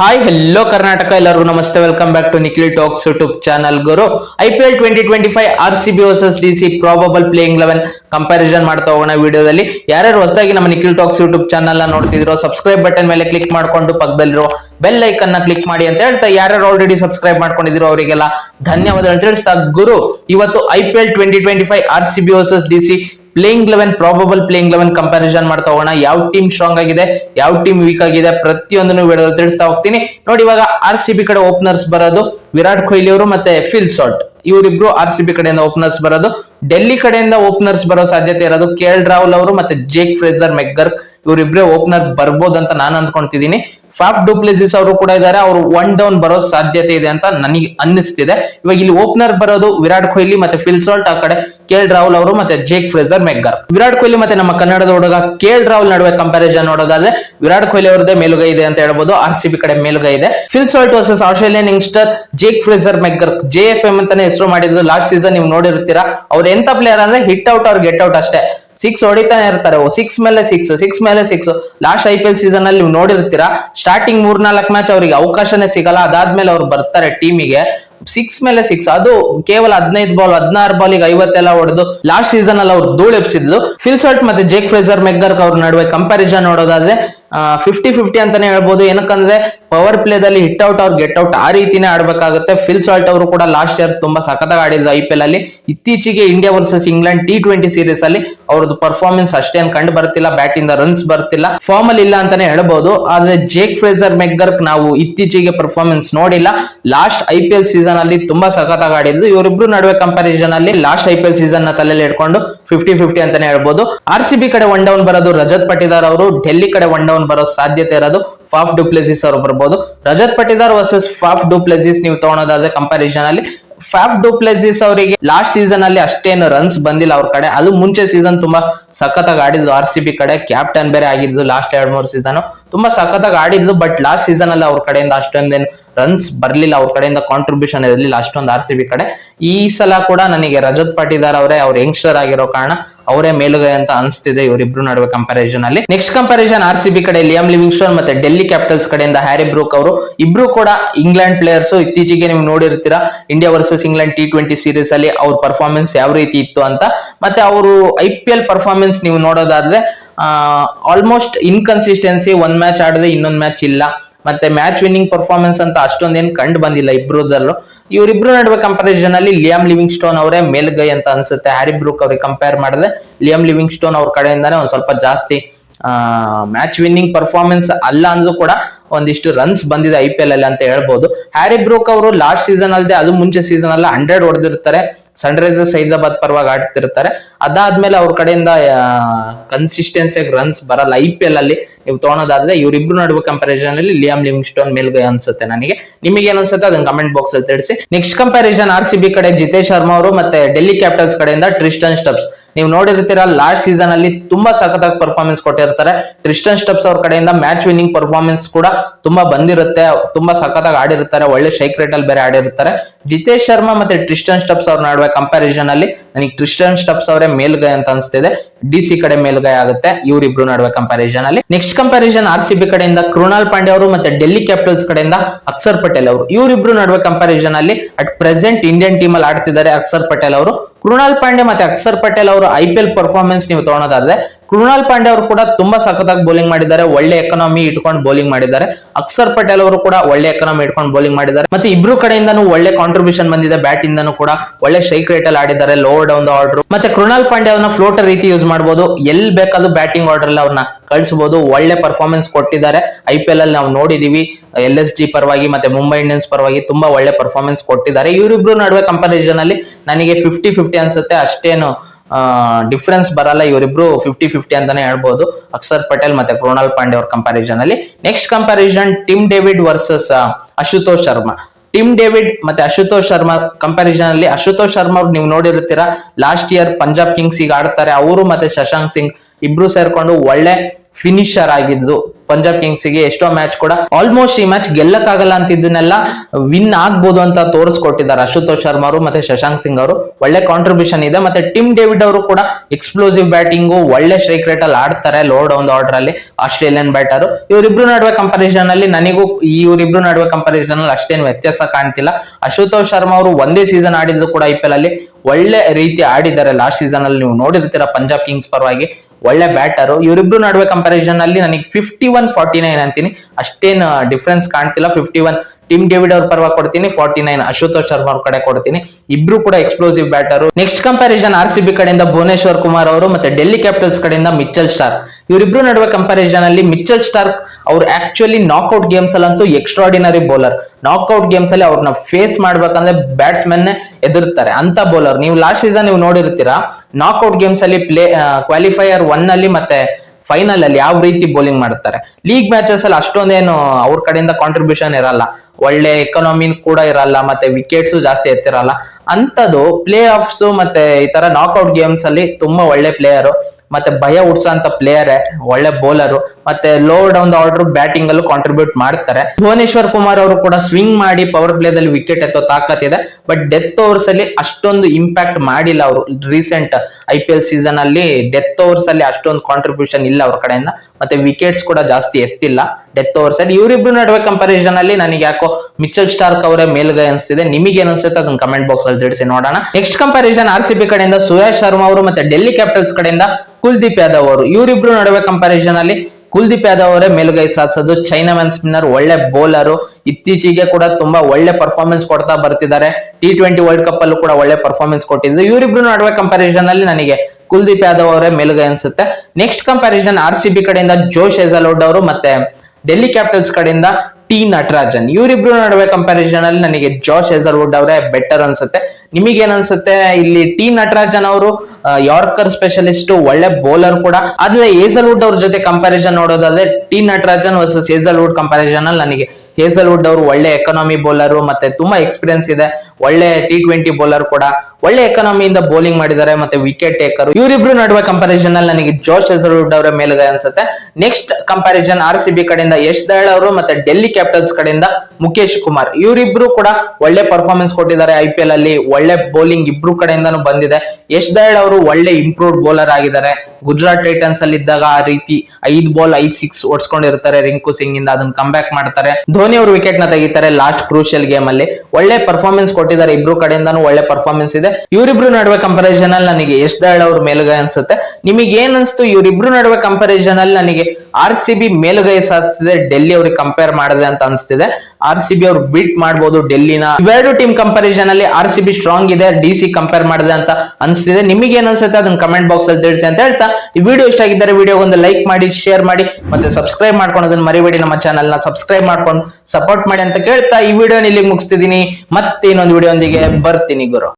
Hi hello Karnataka ಎಲ್ಲರಿಗೂ ನಮಸ್ತೆ. Welcome back to Nikhil talks YouTube channel Guru I P L twenty twenty five R C B versus D C probable playing eleven comparison ಮಾಡ್ತಾ ಹೋಗೋಣ ವಿಡಿಯೋದಲ್ಲಿ. ಯಾರ್ಯಾರು ಹೊಸದಾಗಿ ನಮ್ಮ Nikhil talks YouTube channel ನೋಡ್ತಿದ್ರು subscribe button ಮೇಲೆ ಕ್ಲಿಕ್ ಮಾಡ್ಕೊಂಡು ಪಕ್ಕದಲ್ಲಿರೋ ಬೆಲ್ ಐಕನ್ನ ಕ್ಲಿಕ್ ಮಾಡಿ ಅಂತ ಹೇಳ್ತಾ ಯಾರ್ಯಾರು ಆಲ್ರೆಡಿ ಸಬ್ಸ್ಕ್ರೈಬ್ ಮಾಡ್ಕೊಂಡಿದ್ರು ಅವರಿಗೆಲ್ಲ ಧನ್ಯವಾದಗಳು ತಿಳಿಸ್ತಾ ಗುರು, ಇವತ್ತು I P L twenty twenty five R C B versus D C playing eleven probable playing eleven comparison ಮಾಡ್ತಾ ಹೋಗೋಣ. ಯಾವ ಟೀಮ್ ಸ್ಟ್ರಾಂಗ್ ಆಗಿದೆ, ಯಾವ ಟೀಮ್ ವೀಕ್ ಆಗಿದೆ ಪ್ರತಿಯೊಂದನ್ನು ವಿಡಿಯೋದಲ್ಲಿ ತಿಳಿಸ್ತಾ ಹೋಗ್ತೀನಿ. ನೋಡಿ, ಇವಾಗ ಆರ್ ಸಿ ಬಿ ಕಡೆ ಓಪನರ್ಸ್ ಬರೋದು ವಿರಾಟ್ ಕೊಹ್ಲಿ ಅವರು ಮತ್ತೆ ಫಿಲ್ ಸಾಲ್ಟ್ ಇವರಿಬ್ರು ಆರ್ ಸಿ ಬಿ ಕಡೆಯಿಂದ ಓಪನರ್ಸ್ ಬರೋದು. ಡೆಲ್ಲಿ ಕಡೆಯಿಂದ ಓಪನರ್ಸ್ ಬರೋ ಸಾಧ್ಯತೆ ಇರೋದು ಕೆ ಎಲ್ ರಾಹುಲ್ ಅವರು ಮತ್ತೆ ಜೇಕ್ ಫ್ರೇಜರ್ ಮೆಗ್ಗರ್ ಇವರಿಬ್ರೆ ಓಪನರ್ ಅಂತ ನಾನು ಅಂದ್ಕೊಂತಿದ್ದೀನಿ ಫಾಫ್ ಡೂಪ್ಲೆಸಿಸ್ ಅವರು ಕೂಡ ಇದ್ದಾರೆ ಅವರು ಒನ್ ಡೌನ್ ಬರೋ ಸಾಧ್ಯತೆ ಇದೆ ಅಂತ ನನಗೆ ಅನ್ನಿಸ್ತಿದೆ. ಇವಾಗ ಇಲ್ಲಿ ಓಪನರ್ ಬರೋದು ವಿರಾಟ್ ಕೊಹ್ಲಿ ಮತ್ತೆ ಫಿಲ್ ಸಾಲ್ಟ್ ಆ ಕಡೆ ಕೆಎಲ್ ರಾಹುಲ್ ಅವರು ಮತ್ತೆ Jake Fraser McGurk Virat Kohli ಮತ್ತೆ ನಮ್ಮ ಕನ್ನಡದ ಹುಡುಗ ಕೆ ಎಲ್ ರಾಹುಲ್ ನಡುವೆ ಕಂಪ್ಯಾರಿಸನ್ ನೋಡೋದಾದ್ರೆ ವಿರಾಟ್ ಕೊಹ್ಲಿ ಅವರದೇ ಮೇಲುಗೈ ಇದೆ ಅಂತ ಹೇಳ್ಬೋದು ಆರ್ ಸಿ ಬಿ ಕಡೆ ಮೇಲುಗೈ ಇದೆ. Phil Salt versus Australian youngster Jake Fraser McGurk J F M ಅಂತಾನೆ ಹೆಸರು ಮಾಡಿದ್ರು ಲಾಸ್ಟ್ ಸೀಸನ್ ನೀವು ನೋಡಿರ್ತೀರಾ. ಅವ್ರು ಎಂತ ಪ್ಲೇಯರ್ ಅಂದ್ರೆ ಹಿಟ್ ಔಟ್ ಅವ್ರು ಗೆಟ್ ಔಟ್ ಅಷ್ಟೇ. ಸಿಕ್ಸ್ ಹೊಡಿತಾನೆ ಇರ್ತಾರೆ. ಸಿಕ್ಸ್ ಮೇಲೆ ಸಿಕ್ಸ್ ಸಿಕ್ಸ್ ಮೇಲೆ six last I P L season ಅಲ್ಲಿ ನೀವು ನೋಡಿರ್ತೀರಾ ಸ್ಟಾರ್ಟಿಂಗ್ ಮೂರ್ ನಾಲ್ಕು ಮ್ಯಾಚ್ ಅವರಿಗೆ ಅವಕಾಶನೇ ಸಿಗಲ್ಲ. ಅದಾದ್ಮೇಲೆ ಅವ್ರು ಬರ್ತಾರೆ ಟೀಮಿಗೆ ಸಿಕ್ಸ್ ಮೇಲೆ ಸಿಕ್ಸ್ ಅದು ಕೇವಲ ಹದಿನೈದು ಬಾಲ್ ಹದಿನಾರು ಬಾಲಿಗೆ ಐವತ್ತೆಲ್ಲ ಹೊಡೆದು ಲಾಸ್ಟ್ ಸೀಸನ್ ಅಲ್ಲಿ ಅವ್ರು ಧೂಳೆಪ್ಸಿದ್ಲು ಫಿಲ್ಸರ್ಟ್ ಮತ್ತೆ ಜೇಕ್ ಫ್ರೇಸರ್ ಮೆಗ್ಗರ್ಕ್ ಅವ್ರ ನಡುವೆ ಕಂಪ್ಯಾರಿಸನ್ ನೋಡೋದಾದ್ರೆ ಫಿಫ್ಟಿ ಫಿಫ್ಟಿ ಅಂತಾನೆ ಹೇಳ್ಬೋದು. ಏನಕ್ಕಂದ್ರೆ ಪವರ್ ಪ್ಲೇದಲ್ಲಿ ಹಿಟ್ ಔಟ್ ಅವ್ರು ಗೆಟ್ ಔಟ್ ಆ ರೀತಿನೇ ಆಡ್ಬೇಕಾಗುತ್ತೆ. ಫಿಲ್ ಸಾಲ್ಟ್ ಅವರು ಕೂಡ ಲಾಸ್ಟ್ ಇಯರ್ ತುಂಬಾ ಸಖತ್ತಾಗಿ ಆಡಿದ್ರು ಐ ಪಿ ಎಲ್ ಅಲ್ಲಿ. ಇತ್ತೀಚೆಗೆ India versus England T twenty series ಅಲ್ಲಿ ಅವ್ರದ್ದು ಪರ್ಫಾರ್ಮೆನ್ಸ್ ಅಷ್ಟೇನ್ ಕಂಡು ಬರ್ತಿಲ್ಲ ಬ್ಯಾಟ್ ಇಂದ ರನ್ಸ್ ಬರ್ತಿಲ್ಲ. ಫಾರ್ಮ್ ಅಲ್ಲಿ ಇಲ್ಲ ಅಂತಾನೆ ಹೇಳ್ಬಹುದು ಆದ್ರೆ ಜೇಕ್ ಫ್ರೇಸರ್ ಮೆಗ್ಗರ್ಕ್ ನಾವು ಇತ್ತೀಚೆಗೆ ಪರ್ಫಾರ್ಮೆನ್ಸ್ ನೋಡಿಲ್ಲ. Last I P L season ಅಲ್ಲಿ ತುಂಬಾ ಸಖತ್ತಾಗಿ ಆಡಿದ್ರು ಇವರಿಬ್ರು ನಡುವೆ ಕಂಪಾರಿಸನ್ ಅಲ್ಲಿ ಲಾಸ್ಟ್ ಐ ಪಿ ಎಲ್ ಸೀಸನ್ನ ತಲೆಯಲ್ಲಿ ಇಟ್ಕೊಂಡು ಫಿಫ್ಟಿ ಫಿಫ್ಟಿ ಅಂತಾನೆ ಹೇಳ್ಬಹುದು ಆರ್ ಸಿ ಬಿ ಕಡೆ ಒನ್ ಡೌನ್ ಬರೋದು ರಜತ್ ಪಟಿದಾರ್ ಅವರು. ಡೆಲ್ಲಿ ಕಡೆ ಒನ್ ಡೌನ್ ಬರೋ ಸಾಧ್ಯತೆ ಇರೋದು. ಫಾಫ್ ಡುಪ್ಲೆಸಿಸ್ ಅವರು ಬರ್ಬೋದು Rajat Patidar versus Faf du Plessis ನೀವು ತಗೊಳೋದಾದ್ರೆ ಕಂಪಾರಿಸನ್ ಅಲ್ಲಿ. ಫ್ಯಾಫ್ ಡುಪ್ಲೆಸಿಸ್ ಅವರಿಗೆ ಲಾಸ್ಟ್ ಸೀಸನ್ ಅಲ್ಲಿ ಅಷ್ಟೇನು ರನ್ಸ್ ಬಂದಿಲ್ಲ ಅವ್ರ ಕಡೆ. ಅದು ಮುಂಚೆ ಸೀಸನ್ ತುಂಬಾ ಸಖತ್ತಾಗಿ ಆಡಿದ್ದು ಆರ್ ಸಿ ಬಿ ಕಡೆ. ಕ್ಯಾಪ್ಟನ್ ಬೇರೆ ಆಗಿದ್ದು ಲಾಸ್ಟ್ ಎರಡ್, ಮೂರು ಸೀಸನ್ ತುಂಬಾ ಸಖತ್ತಾಗಿ ಆಡಿದ್ದು ಬಟ್ ಲಾಸ್ಟ್ ಸೀಸನ್ ಅಲ್ಲಿ ಅವ್ರ ಕಡೆಯಿಂದ ಅಷ್ಟೊಂದೇನು ರನ್ಸ್ ಬರ್ಲಿಲ್ಲ. ಅವ್ರ ಕಡೆಯಿಂದ ಕಾಂಟ್ರಿಬ್ಯೂಷನ್ ಇರಲಿಲ್ಲ ಅಷ್ಟೊಂದು ಆರ್ ಸಿ ಬಿ ಕಡೆ. ಈ ಸಲ ಕೂಡ ನನಗೆ ರಜತ್ ಪಾಟೀದಾರ್ ಅವರೇ ಅವ್ರ ಯಂಗ್ಸ್ಟರ್ ಆಗಿರೋ ಕಾರಣ ಅವರೇ ಮೇಲುಗೈ ಅಂತ ಅನಿಸ್ತಿದೆ ಇವರಿಬ್ರು ನಡುವೆ ಕಂಪಾರಿಸನ್ ಅಲ್ಲಿ. Next comparison R C B ಕಡೆ ಲಿಯಮ್ ಲಿವಿಂಗ್ಸ್ಟೋನ್ ಮತ್ತೆ ಡೆಲ್ಲಿ ಕ್ಯಾಪಿಟಲ್ಸ್ ಕಡೆಯಿಂದ ಹ್ಯಾರಿ ಬ್ರೂಕ್ ಅವರು. ಇಬ್ರು ಕೂಡ ಇಂಗ್ಲೆಂಡ್ ಪ್ಲೇಯರ್ಸ್ ಇತ್ತೀಚೆಗೆ ನೀವು ನೋಡಿರ್ತೀರಾ India versus England T twenty series ಅಲ್ಲಿ ಅವ್ರ ಪರ್ಫಾರ್ಮೆನ್ಸ್ ಯಾವ ರೀತಿ ಇತ್ತು ಅಂತ. ಮತ್ತೆ ಅವರು ಐ ಪಿ ಎಲ್ ಪರ್ಫಾರ್ಮೆನ್ಸ್ ನೀವು ನೋಡೋದಾದ್ರೆ ಆಲ್ಮೋಸ್ಟ್ ಇನ್ಕನ್ಸಿಸ್ಟೆನ್ಸಿ ಒಂದ್ ಮ್ಯಾಚ್ ಆಡದೆ ಇನ್ನೊಂದ್ ಮ್ಯಾಚ್ ಇಲ್ಲ. ಮತ್ತೆ ಮ್ಯಾಚ್ ವಿನ್ನಿಂಗ್ ಪರ್ಫಾರ್ಮೆನ್ಸ್ ಅಂತ ಅಷ್ಟೊಂದೇನು ಕಂಡು ಬಂದಿಲ್ಲ ಇಬ್ರದಲ್ಲೂ ಇವರಿಬ್ರು ನಡುವೆ ಕಂಪಾರಿಸನ್ ಅಲ್ಲಿ ಲಿಯಮ್ ಲಿವಿಂಗ್ ಸ್ಟೋನ್ ಅವರೇ ಮೇಲ್ಗೈ ಅಂತ ಅನ್ಸುತ್ತೆ. ಹ್ಯಾರಿ ಬ್ರೂಕ್ ಅವ್ರಿಗೆ ಕಂಪೇರ್ ಮಾಡಿದ್ರೆ ಲಿಯಮ್ ಲಿವಿಂಗ್ ಸ್ಟೋನ್ ಅವ್ರ ಕಡೆಯಿಂದಾನೇ ಒಂದ್ ಸ್ವಲ್ಪ ಜಾಸ್ತಿ ಮ್ಯಾಚ್ ವಿನ್ನಿಂಗ್ ಪರ್ಫಾರ್ಮೆನ್ಸ್ ಅಲ್ಲ ಅಂದ್ರೂ ಕೂಡ ಒಂದಿಷ್ಟು ರನ್ಸ್ ಬಂದಿದೆ ಐ ಪಿ ಎಲ್ ಅಲ್ಲಿ ಅಂತ ಹೇಳ್ಬೋದು. ಹ್ಯಾರಿ ಬ್ರೂಕ್ ಅವರು ಲಾಸ್ಟ್ ಸೀಸನ್ ಅಲ್ಲದೆ ಅದು ಮುಂಚೆ ಸೀಸನ್ ಅಲ್ಲ ಹಂಡ್ರೆಡ್ ಹೊಡೆದಿರ್ತಾರೆ. ಸನ್ರೈಸರ್ಸ್ ಹೈದರಾಬಾದ್ ಪರವಾಗಿ ಆಡ್ತಿರ್ತಾರೆ. ಅದಾದ್ಮೇಲೆ ಅವ್ರ ಕಡೆಯಿಂದ ಕನ್ಸಿಸ್ಟೆನ್ಸಿಯಾಗಿ ರನ್ಸ್ ಬರಲ್ಲ. ಐ ಪಿ ಎಲ್ ಅಲ್ಲಿ ನೀವು ತಗೊಳೋದಾದ್ರೆ ಇವರಿಬ್ರು ನಡುವೆ ಕಂಪಾರಿಸನ್ ಅಲ್ಲಿ ಲಿಯಾಮ್ ಲಿವಿಂಗ್ ಸ್ಟೋನ್ ಮೇಲ್ಗೆ ಅನ್ಸುತ್ತೆ ನನಗೆ. ನಿಮಗೆ ಏನ್ ಅನ್ಸುತ್ತೆ ಅದನ್ನ ಕಮೆಂಟ್ ಬಾಕ್ಸ್ ಅಲ್ಲಿ ತಿಳಿಸಿ. Next comparison R C B ಕಡೆ ಜಿತೇಶ್ ಶರ್ಮಾ ಅವರು ಮತ್ತೆ ಡೆಲ್ಲಿ ಕ್ಯಾಪಿಟಲ್ಸ್ ಕಡೆಯಿಂದ ಟ್ರಿಸ್ಟನ್ ಸ್ಟಬ್ಸ್ ನೀವು ನೋಡಿರ್ತೀರ ಲಾಸ್ಟ್ ಸೀಸನ್ ಅಲ್ಲಿ ತುಂಬಾ ಸಖತ್ತಾಗಿ ಪರ್ಫಾರ್ಮೆನ್ಸ್ ಕೊಟ್ಟಿರ್ತಾರೆ. ಟ್ರಿಸ್ಟನ್ ಸ್ಟಬ್ಸ್ ಅವ್ರ ಕಡೆಯಿಂದ ಮ್ಯಾಚ್ ವಿನ್ನಿಂಗ್ ಪರ್ಫಾರ್ಮೆನ್ಸ್ ಕೂಡ ತುಂಬಾ ಬಂದಿರುತ್ತೆ. ತುಂಬಾ ಸಖತ್ತಾಗಿ ಆಡಿರ್ತಾರೆ. ಒಳ್ಳೆ ಶೈಕ್ ರೇಟ್ ಅಲ್ಲಿ ಬೇರೆ ಆಡಿರ್ತಾರೆ. ಜಿತೇಶ್ ಶರ್ಮಾ ಮತ್ತೆ ಟ್ರಿಸ್ಟನ್ ಸ್ಟಬ್ಸ್ ಅವ್ರ ನಡುವೆ ಕಂಪ್ಯಾರಿಸನ್ ಅಲ್ಲಿ ನನಗೆ ಟ್ರಿಸ್ಟನ್ ಸ್ಟಪ್ಸ್ ಅವರೇ ಮೇಲ್ಗೈ ಅಂತ ಅನ್ಸ್ತಿದೆ. ಡಿ ಸಿ ಕಡೆ ಮೇಲ್ಗೈ ಆಗುತ್ತೆ. ಇವರಿಬ್ರು ನಡುವೆ ಕಂಪಾರಿಸನ್ ಅಲ್ಲಿ. Next comparison R C B ಕಡೆಯಿಂದ ಕೃಣಾಲ್ ಪಾಂಡೆ ಅವರು ಮತ್ತೆ ಡೆಲ್ಲಿ ಕ್ಯಾಪಿಟಲ್ಸ್ ಕಡೆಯಿಂದ ಅಕ್ಷರ್ ಪಟೇಲ್ ಅವರು. ಇವರಿಬ್ರು ನಡುವೆ ಕಂಪಾರಿಸನ್ ಅಲ್ಲಿ ಅಟ್ ಪ್ರೆಸೆಂಟ್ ಇಂಡಿಯನ್ ಟೀಮ್ ಅಲ್ಲಿ ಆಡ್ತಿದ್ದಾರೆ ಅಕ್ಷರ್ ಪಟೇಲ್ ಅವರು. ಕೃಣಾಲ್ ಪಾಂಡೆ ಮತ್ತೆ ಅಕ್ಷರ್ ಪಟೇಲ್ ಅವರು ಐ ಪಿ ಪರ್ಫಾರ್ಮೆನ್ಸ್ ನೀವು ತಗೊಳೋದಾದ್ರೆ, ಕೃಣಾಲ್ ಪಾಂಡೆ ಅವರು ಕೂಡ ತುಂಬಾ ಸಖತ್ತಾಗಿ ಬೌಲಿಂಗ್ ಮಾಡಿದ್ದಾರೆ. ಒಳ್ಳೆ ಎಕನಾಮಿ ಇಟ್ಕೊಂಡು ಬೌಲಿಂಗ್ ಮಾಡಿದ್ದಾರೆ. ಅಕ್ಷರ್ ಪಟೇಲ್ ಅವರು ಕೂಡ ಒಳ್ಳೆ ಎಕನಾಮಿ ಇಟ್ಕೊಂಡು ಬೌಲಿಂಗ್ ಮಾಡಿದ್ದಾರೆ. ಮತ್ತೆ ಇಬ್ರು ಕಡೆಯಿಂದನೂ ಒಳ್ಳೆ ಕಾಂಟ್ರಿಬ್ಯೂಷನ್ ಬಂದಿದೆ. ಬ್ಯಾಟ್ ಇಂದನೂ ಕೂಡ ಒಳ್ಳೆ ಸ್ಟ್ರೈಕ್ ರೇಟ್ ಅಲ್ಲಿ ಆಡಿದ್ದಾರೆ. ಲೋವರ್ ಡೌನ್ ದ ಆರ್ಡರ್ ಮತ್ತೆ ಕೃಣಾಲ್ ಪಾಂಡೆ ಅವ್ರನ್ನ ಫ್ಲೋಟರ್ ರೀತಿ ಯೂಸ್ ಮಾಡಬಹುದು ಎಲ್ಲಿ ಬೇಕಾದ್ರೂ ಬ್ಯಾಟಿಂಗ್ ಆರ್ಡರ್ ಅಲ್ಲಿ ಅವ್ರನ್ನ ಕಳಿಸಬಹುದು ಒಳ್ಳೆ ಪರ್ಫಾರ್ಮೆನ್ಸ್ ಕೊಟ್ಟಿದ್ದಾರೆ. ಐ ಪಿ ಎಲ್ ಅಲ್ಲಿ ನಾವು ನೋಡಿದೀವಿ. ಎಲ್ ಎಸ್ ಜಿ ಪರವಾಗಿ ಮತ್ತೆ ಮುಂಬೈ ಇಂಡಿಯನ್ಸ್ ಪರವಾಗಿ ತುಂಬಾ ಒಳ್ಳೆ ಪರ್ಫಾರ್ಮೆನ್ಸ್ ಕೊಟ್ಟಿದ್ದಾರೆ. ಇವರಿಬ್ರು ನಡುವೆ ಕಂಪಾರಿಸನ್ ಅಲ್ಲಿ ನನಗೆ ಫಿಫ್ಟಿ ಫಿಫ್ಟಿ ಅನ್ಸುತ್ತೆ. ಅಷ್ಟೇನು ಡಿಫ್ರೆನ್ಸ್ ಬರಲ್ಲ. ಇವರಿಬ್ರು ಫಿಫ್ಟಿ ಫಿಫ್ಟಿ ಅಂತಾನೆ ಹೇಳ್ಬಹುದು ಅಕ್ಷರ್ ಪಟೇಲ್ ಮತ್ತೆ ಕೃಣಾಲ್ ಪಾಂಡೆ ಅವ್ರ ಕಂಪಾರಿಸನ್ ಅಲ್ಲಿ. Next comparison Tim David versus Ashutosh Sharma. Tim David ಮತ್ತೆ ಅಶುತೋಷ್ ಶರ್ಮಾ ಕಂಪ್ಯಾರಿಸನ್ ಅಲ್ಲಿ. ಅಶುತೋಷ್ ಶರ್ಮಾ ಅವ್ರು ನೀವು ನೋಡಿರ್ತೀರಾ ಲಾಸ್ಟ್ ಇಯರ್ ಪಂಜಾಬ್ ಕಿಂಗ್ಸ್ ಈಗ ಆಡ್ತಾರೆ. ಅವರು ಮತ್ತೆ ಶಶಾಂಕ್ ಸಿಂಗ್ ಇಬ್ರು ಸೇರ್ಕೊಂಡು ಒಳ್ಳೆ ಫಿನಿಶರ್ ಆಗಿದ್ದು. ಪಂಜಾಬ್ ಕಿಂಗ್ಸ್ಗೆ ಎಷ್ಟೋ ಮ್ಯಾಚ್ ಕೂಡ ಆಲ್ಮೋಸ್ಟ್ ಈ ಮ್ಯಾಚ್ ಗೆಲ್ಲಕ್ಕಾಗಲ್ಲ ಅಂತ ಇದನ್ನೆಲ್ಲ ವಿನ್ ಆಗ್ಬೋದು ಅಂತ ತೋರಿಸ್ಕೊಟ್ಟಿದ್ದಾರೆ ಅಶುತೋಷ್ ಶರ್ಮಾ ಅವರು ಮತ್ತೆ ಶಶಾಂಕ್ ಸಿಂಗ್ ಅವರು. ಒಳ್ಳೆ ಕಾಂಟ್ರಿಬ್ಯೂಷನ್ ಇದೆ. ಮತ್ತೆ ಟಿಮ್ ಡೇವಿಡ್ ಅವರು ಕೂಡ ಎಕ್ಸ್ಪ್ಲೋಸಿವ್ ಬ್ಯಾಟಿಂಗು ಒಳ್ಳೆ ಸ್ಟ್ರೈಕ್ ರೇಟ್ ಅಲ್ಲಿ ಆಡ್ತಾರೆ ಲೋ ಡೌನ್ ಆರ್ಡರ್ ಅಲ್ಲಿ ಆಸ್ಟ್ರೇಲಿಯನ್ ಬ್ಯಾಟರ್ ಇವರಿಬ್ರು ನಡುವೆ ಕಂಪಾರಿಸನ್ ಅಲ್ಲಿ ನನಗೂ ಇವರಿಬ್ರು ನಡುವೆ ಕಂಪಾರಿಸನ್ ಅಲ್ಲಿ ಅಷ್ಟೇನು ವ್ಯತ್ಯಾಸ ಕಾಣ್ತಿಲ್ಲ. ಅಶುತೋಷ್ ಶರ್ಮಾ ಅವರು ಒಂದೇ ಸೀಸನ್ ಆಡಿದ್ದು ಕೂಡ ಐ ಅಲ್ಲಿ ಒಳ್ಳೆ ರೀತಿ ಆಡಿದ್ದಾರೆ ಲಾಸ್ಟ್ ಸೀಸನ್ ಅಲ್ಲಿ. ನೀವು ನೋಡಿರ್ತೀರ ಪಂಜಾಬ್ ಕಿಂಗ್ಸ್ ಪರವಾಗಿ ಒಳ್ಳೆ ಬ್ಯಾಟರ್ ಇವರಿಬ್ರು ನಡುವೆ ಕಂಪಾರಿಸನ್ ಅಲ್ಲಿ ನನಗೆ ಫಿಫ್ಟಿ ಒನ್ ಫಾರ್ಟಿ ನೈನ್ ಅಂತೀನಿ. ಅಷ್ಟೇನು ಡಿಫ್ರೆನ್ಸ್ ಕಾಣ್ತಿಲ್ಲ. ಫಿಫ್ಟಿ ಒನ್ ಟಿಮ್ ಡೇವಿಡ್ ಅವ್ರ ಪರವಾಗಿ ಕೊಡ್ತೀನಿ. ಫಾರ್ಟಿ ನೈನ್ ಅಶುತೋಷ್ ಶರ್ಮಾ ಅವ್ರ ಕಡೆ ಕೊಡ್ತೀನಿ. ಇಬ್ರು ಕೂಡ explosive batter next comparison R C B ಕಡೆಯಿಂದ ಭುವನೇಶ್ವರ್ ಕುಮಾರ್ ಅವರು ಮತ್ತೆ ಡೆಲ್ಲಿ ಕ್ಯಾಪಿಟಲ್ಸ್ ಕಡೆಯಿಂದ ಮಿಚ್ಚಲ್ ಸ್ಟಾರ್ಕ್. ಇವರಿಬ್ರು ನಡುವೆ ಕಂಪಾರಿಸನ್ ಅಲ್ಲಿ ಮಿಚ್ಚಲ್ ಸ್ಟಾರ್ಕ್ ಅವ್ರು ಆಕ್ಚುಲಿ ನಾಕ್ಔಟ್ ಗೇಮ್ಸ್ ಅಲ್ಲಂತೂ ಎಕ್ಸ್ಟ್ರಾಡಿನರಿ ಬೌಲರ್ ನಾಕ್ಔಟ್ ಗೇಮ್ಸ್ ಅಲ್ಲಿ ಅವ್ರನ್ನ ಫೇಸ್ ಮಾಡ್ಬೇಕಂದ್ರೆ ಬ್ಯಾಟ್ಸ್ಮನ್ ಎದುರ್ತಾರೆ ಅಂತ ಬೌಲರ್ ನೀವು ಲಾಸ್ಟ್ ಸೀಸನ್ ನೀವು ನೋಡಿರ್ತೀರಾ? ನಾಕ್ಔಟ್ ಗೇಮ್ಸ್ ಅಲ್ಲಿ ಪ್ಲೇ ಕ್ವಾಲಿಫೈಯರ್ ಒನ್ ಅಲ್ಲಿ ಮತ್ತೆ ಫೈನಲ್ ಅಲ್ಲಿ ಯಾವ ರೀತಿ ಬೌಲಿಂಗ್ ಮಾಡ್ತಾರೆ? ಲೀಗ್ ಮ್ಯಾಚಸ್ ಅಲ್ಲಿ ಅಷ್ಟೊಂದೇನು ಅವ್ರ ಕಡೆಯಿಂದ ಕಾಂಟ್ರಿಬ್ಯೂಷನ್ ಇರಲ್ಲ. ಒಳ್ಳೆ ಎಕನಾಮಿ ಕೂಡ ಇರಲ್ಲ, ಮತ್ತೆ ವಿಕೆಟ್ಸ್ ಜಾಸ್ತಿ ಎತ್ತಿರಲ್ಲ. ಅಂತದ್ದು ಪ್ಲೇ ಆಫ್ಸ್ ಮತ್ತೆ ಈ ತರ ನಾಕ್ಔಟ್ ಗೇಮ್ಸ್ ಅಲ್ಲಿ ತುಂಬಾ ಒಳ್ಳೆ ಪ್ಲೇಯರ್ ಮತ್ತೆ ಭಯ ಹುಡ್ಸಂತ ಪ್ಲೇಯರ್ ಒಳ್ಳೆ ಬೌಲರ್ ಮತ್ತೆ ಲೋ ಡೌನ್ ಆರ್ಡರ್ ಬ್ಯಾಟಿಂಗ್ ಅಲ್ಲೂ ಕಾಂಟ್ರಿಬ್ಯೂಟ್ ಮಾಡ್ತಾರೆ. ಭುವನೇಶ್ವರ್ ಕುಮಾರ್ ಅವರು ಕೂಡ ಸ್ವಿಂಗ್ ಮಾಡಿ ಪವರ್ ಪ್ಲೇದಲ್ಲಿ ವಿಕೆಟ್ ಎತ್ತೋ ಇದೆ ಬಟ್ ಡೆತ್ ಓವರ್ಸ್ ಅಲ್ಲಿ ಅಷ್ಟೊಂದು ಇಂಪ್ಯಾಕ್ಟ್ ಮಾಡಿಲ್ಲ ಅವರು recent I P L season ಅಲ್ಲಿ. ಡೆತ್ ಓವರ್ಸ್ ಅಲ್ಲಿ ಅಷ್ಟೊಂದು ಕಾಂಟ್ರಿಬ್ಯೂಷನ್ ಇಲ್ಲ ಅವ್ರ ಕಡೆಯಿಂದ, ಮತ್ತೆ ವಿಕೆಟ್ಸ್ ಕೂಡ ಜಾಸ್ತಿ ಎತ್ತಿಲ್ಲ. ಡೆತ್ ಓವರ್ ಸೈಡ್ ಇವರಿಬ್ರು ನಡುವೆ ಕಂಪಾರಿಸನ್ ಅಲ್ಲಿ ನನಗೆ ಯಾಕೋ ಮಿಚಲ್ ಸ್ಟಾರ್ಕ್ ಅವರೇ ಮೇಲ್ಗೈ ಅನಿಸ್ತಿದೆ. ನಿಮಗೆ ಏನ್ ಅದನ್ನ ಕಮೆಂಟ್ ಬಾಕ್ಸ್ ಅಲ್ಲಿ ತಿಳಿಸಿ ನೋಡೋಣ. Next comparison R C B ಕಡೆಯಿಂದ ಸುರೇಶ್ ಶರ್ಮಾ ಅವರು ಮತ್ತೆ ಡೆಲ್ಲಿ ಕ್ಯಾಪಿಟಲ್ಸ್ ಕಡೆಯಿಂದ ಕುಲ್ದೀಪ್ ಯಾದವ್ ಅವರು. ಇವರಿಬ್ರು ನಡುವೆ ಕಂಪಾರಿಸನ್ ಅಲ್ಲಿ ಕುಲ್ದೀಪ್ ಯಾದವ್ ಅವರೇ ಮೇಲುಗೈ ಸಾಧಿಸೋದು. ಚೈನಾ ಮ್ಯಾನ್ ಸ್ಪಿನ್ನರ್ ಒಳ್ಳೆ ಬೌಲರ್ ಇತ್ತೀಚೆಗೆ ಕೂಡ ತುಂಬಾ ಒಳ್ಳೆ ಪರ್ಫಾರ್ಮೆನ್ಸ್ ಕೊಡ್ತಾ ಬರ್ತಿದ್ದಾರೆ. ಟಿ ಟ್ವೆಂಟಿ ವರ್ಲ್ಡ್ ಕಪ್ ಅಲ್ಲೂ ಕೂಡ ಒಳ್ಳೆ ಪರ್ಫಾರ್ಮೆನ್ಸ್ ಕೊಟ್ಟಿದ್ದು. ಇವರಿಬ್ರು ನಡುವೆ ಕಂಪಾರಿಸನ್ ಅಲ್ಲಿ ನನಗೆ ಕುಲ್ದೀಪ್ ಯಾದವ್ ಅವರೇ ಮೇಲುಗೈ ಅನ್ಸುತ್ತೆ. Next comparison R C B ಕಡೆಯಿಂದ ಜೋಶ್ ಎಜಲೋಡ್ ಅವರು ಮತ್ತೆ ಡೆಲ್ಲಿ ಕ್ಯಾಪಿಟಲ್ಸ್ ಕಡೆಯಿಂದ ಟಿ ನಟರಾಜನ್. ಇವರಿಬ್ರು ನಡುವೆ ಕಂಪ್ಯಾರಿಸನ್ ಅಲ್ಲಿ ನನಗೆ ಜಾಶ್ ಹೆಸರ್ವುಡ್ ಅವರೇ ಬೆಟರ್ ಅನ್ಸುತ್ತೆ. ನಿಮಗೆ ಏನ್ ಅನ್ಸುತ್ತೆ? ಇಲ್ಲಿ ಟಿ ನಟರಾಜನ್ ಅವರು ಯಾರ್ಕರ್ ಸ್ಪೆಷಲಿಸ್ಟ್ ಒಳ್ಳೆ ಬೌಲರ್ ಕೂಡ. ಆದ್ರೆ ಏಸಲ್ವುಡ್ ಅವ್ರ ಜೊತೆ ಕಂಪ್ಯಾರಿಸನ್ ನೋಡೋದಾದ್ರೆ T Natarajan versus Hazlewood comparison ಅಲ್ಲಿ ನನಗೆ ಹೇಸಲ್ವುಡ್ ಅವರು ಒಳ್ಳೆ ಎಕನಾಮಿ ಬೌಲರ್ ಮತ್ತೆ ತುಂಬಾ ಎಕ್ಸ್ಪೀರಿಯನ್ಸ್ ಇದೆ. ಒಳ್ಳೆ ಟಿ ಟ್ವೆಂಟಿ ಬೌಲರ್ ಕೂಡ. ಒಳ್ಳೆ ಎಕನಾಮಿಯಿಂದ ಬೌಲಿಂಗ್ ಮಾಡಿದ್ದಾರೆ, ಮತ್ತೆ ವಿಕೆಟ್ ಟೇಕರ್ ಇವರಿಬ್ರು ನಡುವೆ ಕಂಪಾರಿಸನ್ ಅಲ್ಲಿ ನನಗೆ ಜೋಶ್ ಹೆಸಲ್ವುಡ್ ಅವರ ಮೇಲಿದೆ ಅನ್ಸುತ್ತೆ. Next comparison R C B ಕಡೆಯಿಂದ ಯಶ್ ದಯಾಳ್ ಅವರು, ಮತ್ತೆ ಡೆಲ್ಲಿ ಕ್ಯಾಪಿಟಲ್ಸ್ ಕಡೆಯಿಂದ ಮುಖೇಶ್ ಕುಮಾರ್. ಇವರಿಬ್ರು ಕೂಡ ಒಳ್ಳೆ ಪರ್ಫಾರ್ಮೆನ್ಸ್ ಕೊಟ್ಟಿದ್ದಾರೆ ಐ ಪಿ ಎಲ್ ಅಲ್ಲಿ. ಒಳ್ಳೆ ಬೌಲಿಂಗ್ ಇಬ್ರು ಕಡೆಯಿಂದನು ಬಂದಿದೆ. ಯಶ್ ದಯಾಳ್ ಅವರು ಒಳ್ಳೆ ಇಂಪ್ರೂವ್ಡ್ ಬೌಲರ್ ಆಗಿದ್ದಾರೆ. ಗುಜರಾತ್ ಟೈಟನ್ಸ್ ಅಲ್ಲಿ ಇದ್ದಾಗ ಆ ರೀತಿ ಐದ್ ಬಾಲ್ ಐದ್ ಸಿಕ್ಸ್ ಓಡಿಸ್ಕೊಂಡಿರ್ತಾರೆ ರಿಂಕು ಸಿಂಗ್ ಇಂದ ಅದನ್ನ ಕಮ್ ಬ್ಯಾಕ್ ಮಾಡ್ತಾರೆ ಅವರು ವಿಕೆಟ್ನ ತೆಗಿತಾರೆ ಲಾಸ್ಟ್ ಕ್ರೂಷಿಯಲ್ ಗೇಮ್ ಅಲ್ಲಿ. ಒಳ್ಳೆ ಪರ್ಫಾರ್ಮೆನ್ಸ್ ಕೊಟ್ಟಿದ್ದಾರೆ. ಇಬ್ರು ಕಡೆಯಿಂದಾನು ಒಳ್ಳೆ ಪರ್ಫಾರ್ಮೆನ್ಸ್ ಇದೆ. ಇವರಿಬ್ರು ನಡುವೆ ಕಂಪಾರಿಸನ್ ಅಲ್ಲಿ ನನಗೆ ಯಶ್ ದಾಳ್ ಅವ್ರ ಮೇಲುಗೈ ಅನ್ಸುತ್ತೆ. ನಿಮಗೆ ಏನ್ ಅನ್ಸ್ತು? ಇವರಿಬ್ರು ನಡುವೆ ಕಂಪಾರಿಸನ್ ಅಲ್ಲಿ ನನಗೆ ಆರ್ ಸಿ ಬಿ ಮೇಲುಗೈ ಸಾಧಿಸಿದೆ ಡೆಲ್ಲಿ ಅವ್ರಿಗೆ ಕಂಪೇರ್ ಮಾಡಿದೆ ಅಂತ ಅನಿಸ್ತಿದೆ. ಆರ್ ಸಿ ಬಿ ಅವ್ರು ಬೀಟ್ ಮಾಡಬಹುದು ಡೆಲ್ಲಿನ. ಇವೆರಡು ಟೀಮ್ ಕಂಪಾರಿಸನ್ ಅಲ್ಲಿ ಆರ್ ಸಿ ಬಿ ಸ್ಟ್ರಾಂಗ್ ಇದೆ ಡಿ ಸಿ ಕಂಪೇರ್ ಮಾಡಿದೆ ಅಂತ ಅನಿಸ್ತಿದೆ. ನಿಮಗೆ ಏನ್ ಅನ್ಸುತ್ತೆ ಅದನ್ನ ಕಮೆಂಟ್ ಬಾಕ್ಸ್ ಅಲ್ಲಿ ತಿಳಿಸಿ ಅಂತ ಹೇಳ್ತಾ. ಈ ವಿಡಿಯೋ ಇಷ್ಟ ಆಗಿದ್ದರೆ ವಿಡಿಯೋ ಒಂದು ಲೈಕ್ ಮಾಡಿ ಶೇರ್ ಮಾಡಿ, ಮತ್ತೆ ಸಬ್ಸ್ಕ್ರೈಬ್ ಮಾಡ್ಕೊಳೋದನ್ನ ಮರಿಬೇಡಿ. ನಮ್ಮ ಚಾನಲ್ನ ಸಬ್ಸ್ಕ್ರೈಬ್ ಮಾಡ್ಕೊಂಡು ಸಪೋರ್ಟ್ ಮಾಡಿ ಅಂತ ಕೇಳ್ತಾ. ಈ ವಿಡಿಯೋ ಇಲ್ಲಿಗೆ ಮುಗಿಸ್ತಿದ್ದೀನಿ. ಮತ್ತೆ ಇನ್ನೊಂದು ವಿಡಿಯೋ ಒಂದಿಗೆ ಬರ್ತೀನಿ ಗುರು.